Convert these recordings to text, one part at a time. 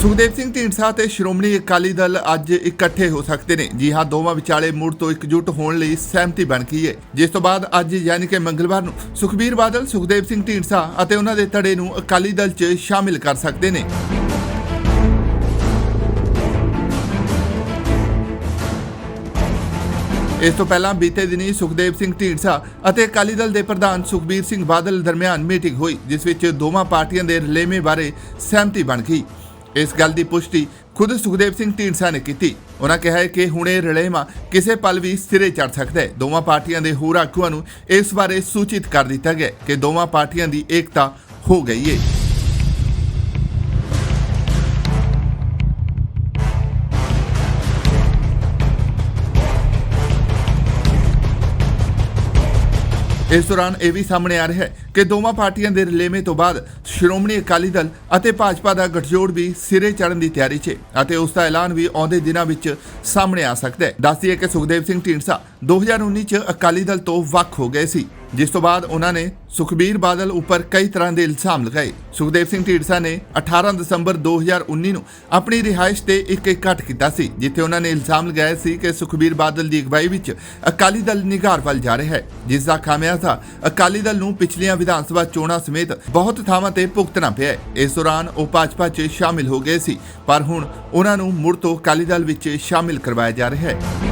ਸੁਖਦੇਵ ਸਿੰਘ ਢੀਂਡਸਾ ਤੇ ਸ਼੍ਰੋਮਣੀ ਅਕਾਲੀ ਦਲ ਅੱਜ ਇਕੱਠੇ ਹੋ ਸਕਦੇ ਨੇ। ਜੀ ਹਾਂ, ਦੋਵਾਂ ਵਿਚਾਲੇ ਮੁੜ ਤੋਂ ਇਕਜੁੱਟ ਹੋਣ ਲਈ ਸਹਿਮਤੀ ਬਣ ਗਈ ਹੈ ਜਿਸ ਤੋਂ ਬਾਅਦ ਅੱਜ ਯਾਨੀ ਕਿ ਮੰਗਲਵਾਰ ਨੂੰ ਸੁਖਬੀਰ ਬਾਦਲ, ਸੁਖਦੇਵ ਸਿੰਘ ਢੀਂਡਸਾ ਅਤੇ ਉਹਨਾਂ ਦੇ ਧੜੇ ਨੂੰ ਅਕਾਲੀ ਦਲ 'ਚ ਸ਼ਾਮਿਲ ਕਰ ਸਕਦੇ ਨੇ। ਇਸ ਤੋਂ ਪਹਿਲਾਂ ਬੀਤੇ ਦਿਨੀ ਸੁਖਦੇਵ ਸਿੰਘ ਢੀਂਡਸਾ ਅਤੇ ਅਕਾਲੀ ਦਲ ਦੇ ਪ੍ਰਧਾਨ ਸੁਖਬੀਰ ਸਿੰਘ ਬਾਦਲ ਦਰਮਿਆਨ ਮੀਟਿੰਗ ਹੋਈ, ਜਿਸ ਵਿੱਚ ਦੋਵਾਂ ਪਾਰਟੀਆਂ ਦੇ ਰਲੇਵੇਂ ਬਾਰੇ ਸਹਿਮਤੀ ਬਣ ਗਈ। ਇਸ ਗੱਲ ਦੀ ਪੁਸ਼ਟੀ ਖੁਦ ਸੁਖਦੇਵ ਸਿੰਘ ਢੀਂਡਸਾ ਨੇ ਕੀਤੀ। ਉਹਨਾਂ ਕਿਹਾ ਹੈ ਕਿ ਹੁਣ ਇਹ ਰਲੇਵਾਂ ਕਿਸੇ ਪਲ ਵੀ ਸਿਰੇ ਚੜ ਸਕਦਾ ਹੈ। ਦੋਵਾਂ ਪਾਰਟੀਆਂ ਦੇ ਹੋਰ ਆਗੂਆਂ ਨੂੰ ਇਸ ਬਾਰੇ ਸੂਚਿਤ ਕਰ ਦਿੱਤਾ ਗਿਆ ਕਿ ਦੋਵਾਂ ਪਾਰਟੀਆਂ ਦੀ ਏਕਤਾ ਹੋ ਗਈ ਹੈ। ਇਸ ਦੌਰਾਨ ਇਹ ਵੀ ਸਾਹਮਣੇ ਆ ਰਿਹਾ ਹੈ ਕਿ ਦੋਵਾਂ ਪਾਰਟੀਆਂ ਦੇ ਰਲੇਵੇਂ ਤੋਂ ਬਾਅਦ ਸ਼੍ਰੋਮਣੀ ਅਕਾਲੀ ਦਲ ਅਤੇ ਭਾਜਪਾ ਦਾ ਗਠਜੋੜ ਵੀ ਸਿਰੇ ਚੜ੍ਹਨ ਦੀ ਤਿਆਰੀ 'ਚ ਅਤੇ ਉਸ ਦਾ ਐਲਾਨ ਵੀ ਆਉਂਦੇ ਦਿਨਾਂ ਵਿੱਚ ਸਾਹਮਣੇ ਆ ਸਕਦਾ ਹੈ। ਦੱਸਦੀਏ ਕਿ ਸੁਖਦੇਵ ਸਿੰਘ ਢੀਂਡਸਾ 2019 'ਚ ਅਕਾਲੀ ਦਲ ਤੋਂ ਵੱਖ ਹੋ ਗਏ ਸੀ। ਜਿਸ ਤੋਂ ਬਾਅਦ ਉਹਨਾਂ ਨੇ ਸੁਖਬੀਰ ਬਾਦਲ ਉੱਪਰ ਕਈ ਤਰ੍ਹਾਂ ਦੇ ਇਲਜ਼ਾਮ ਲਗਾਏ। ਸੁਖਦੇਵ ਸਿੰਘ ਢੀਂਡਸਾ ਨੇ 18 ਦਸੰਬਰ 2019 ਨੂੰ ਆਪਣੀ ਰਿਹਾਇਸ਼ ਤੇ ਇੱਕ ਇਕੱਠ ਕੀਤਾ ਸੀ, ਜਿੱਥੇ ਉਹਨਾਂ ਨੇ ਇਲਜ਼ਾਮ ਲਗਾਇਆ ਸੀ ਕਿ ਸੁਖਬੀਰ ਬਾਦਲ ਦੀ ਅਗਵਾਈ ਵਿੱਚ ਅਕਾਲੀ ਦਲ ਨਿਗਾਰ ਵੱਲ ਜਾ ਰਿਹਾ ਹੈ। ਜਿਸ ਦਾ ਖਾਮਿਆਜ਼ਾ ਅਕਾਲੀ ਦਲ ਨੂੰ ਪਿਛਲੀਆਂ ਵਿਧਾਨ ਸਭਾ ਚੋਣਾਂ ਸਮੇਤ ਬਹੁਤ ਥਾਵਾਂ ਤੇ ਭੁਗਤਣਾ ਪਿਆ ਇਸ ਦੌਰਾਨ ਉਹ ਭਾਜਪਾ 'ਚ ਸ਼ਾਮਿਲ ਹੋ ਗਏ ਸੀ, ਪਰ ਹੁਣ ਉਹਨਾਂ ਨੂੰ ਮੁੜ ਤੋਂ ਅਕਾਲੀ ਦਲ ਵਿੱਚ ਸ਼ਾਮਿਲ ਕਰਵਾਇਆ ਜਾ ਰਿਹਾ ਹੈ।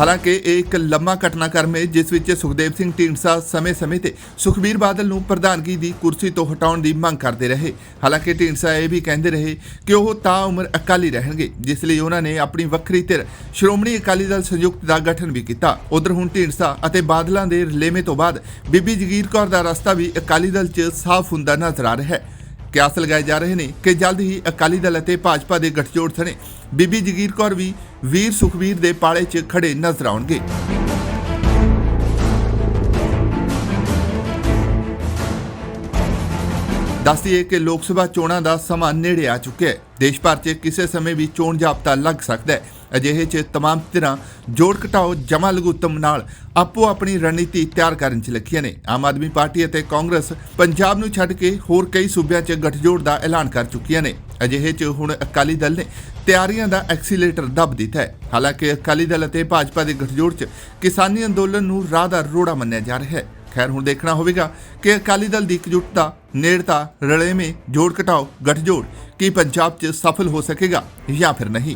ਹਾਲਾਂਕਿ ਇਹ ਇੱਕ ਲੰਮਾ ਘਟਨਾਕ੍ਰਮ ਹੈ, ਜਿਸ ਵਿੱਚ ਸੁਖਦੇਵ ਸਿੰਘ ਢੀਂਡਸਾ ਸਮੇਂ-ਸਮੇਂ ਤੇ ਸੁਖਬੀਰ ਬਾਦਲ ਨੂੰ ਪ੍ਰਧਾਨਗੀ ਦੀ ਕੁਰਸੀ ਤੋਂ ਹਟਾਉਣ ਦੀ ਮੰਗ ਕਰਦੇ ਰਹੇ। ਹਾਲਾਂਕਿ ਢੀਂਡਸਾ ਇਹ ਵੀ ਕਹਿੰਦੇ ਰਹੇ ਕਿ ਉਹ ਤਾਂ ਉਮਰ ਅਕਾਲੀ ਰਹਿਣਗੇ, ਜਿਸ ਲਈ ਉਹਨਾਂ ਨੇ ਆਪਣੀ ਵੱਖਰੀ ਧਿਰ ਸ਼੍ਰੋਮਣੀ ਅਕਾਲੀ ਦਲ ਸੰਯੁਕਤ ਦਾ ਗਠਨ ਵੀ ਕੀਤਾ। ਉਧਰ ਹੁਣ ਢੀਂਡਸਾ ਅਤੇ ਬਾਦਲਾਂ ਦੇ ਰਲੇਵੇਂ ਤੋਂ ਬਾਅਦ ਬੀਬੀ ਜਗੀਰ ਕੌਰ ਦਾ ਰਸਤਾ ਵੀ ਅਕਾਲੀ ਦਲ 'ਚ ਸਾਫ਼ ਹੁੰਦਾ ਨਜ਼ਰ ਆ ਰਿਹਾ ਹੈ। ਕਿਆਸ ਲਗਾਏ ਜਾ ਰਹੇ ਨੇ ਕਿ ਜਲਦ ਹੀ ਅਕਾਲੀ ਦਲ ਅਤੇ ਭਾਜਪਾ ਦੇ ਗਠਜੋੜ ਸਣੇ ਬੀਬੀ ਜਗੀਰ ਕੌਰ ਵੀ ਵੀਰ ਸੁਖਵੀਰ ਦੇ ਪਾਲੇ 'ਚ ਖੜੇ ਨਜ਼ਰ ਆਉਣਗੇ। ਦੱਸਦੀਏ ਕਿ ਲੋਕ ਸਭਾ ਚੋਣਾਂ ਦਾ ਸਮਾਂ ਨੇੜੇ ਆ ਚੁੱਕਿਆ ਹੈ। ਦੇਸ਼ ਭਰ 'ਚ ਕਿਸੇ ਸਮੇਂ ਵੀ ਚੋਣ ਜਾਬਤਾ ਲੱਗ ਸਕਦਾ ਹੈ। ਅਜਿਹੇ 'ਚ तमाम ਧਿਰਾਂ ਜੋੜ ਘਟਾਓ ਜਮਾ ਲਗੂਤਮ ਨਾਲ ਆਪੋ ਆਪਣੀ ਰਣਨੀਤੀ ਤਿਆਰ ਕਰਨ 'ਚ ਲੱਗੀਆਂ ਨੇ ਆਮ ਆਦਮੀ ਪਾਰਟੀ ਅਤੇ ਕਾਂਗਰਸ ਪੰਜਾਬ ਨੂੰ ਛੱਡ ਕੇ ਹੋਰ ਕਈ ਸੂਬਿਆਂ 'ਚ ਗੱਠਜੋੜ ਦਾ ਐਲਾਨ ਕਰ ਚੁੱਕੀਆਂ ਨੇ ਅਜਿਹੇ 'ਚ ਹੁਣ ਅਕਾਲੀ ਦਲ ਨੇ ਤਿਆਰੀਆਂ ਦਾ ਐਕਸੀਲੇਟਰ ਦੱਬ ਦਿੱਤਾ ਹੈ ਹਾਲਾਂਕਿ ਅਕਾਲੀ ਦਲ ਅਤੇ ਭਾਜਪਾ ਦੇ ਗੱਠਜੋੜ 'ਚ ਕਿਸਾਨੀ ਅੰਦੋਲਨ ਨੂੰ ਰਾਹ ਦਾ ਰੋੜਾ ਮੰਨਿਆ ਜਾ ਰਿਹਾ ਹੈ ਖੈਰ ਹੁਣ ਦੇਖਣਾ ਹੋਵੇਗਾ ਕਿ ਅਕਾਲੀ ਦਲ ਦੀ ਇਕਜੁੱਟਤਾ ਨੇੜਤਾ ਰਲੇਵੇਂ ਜੋੜ ਘਟਾਓ ਗੱਠਜੋੜ ਕੀ ਪੰਜਾਬ 'ਚ ਸਫਲ ਹੋ ਸਕੇਗਾ ਜਾਂ ਫਿਰ ਨਹੀਂ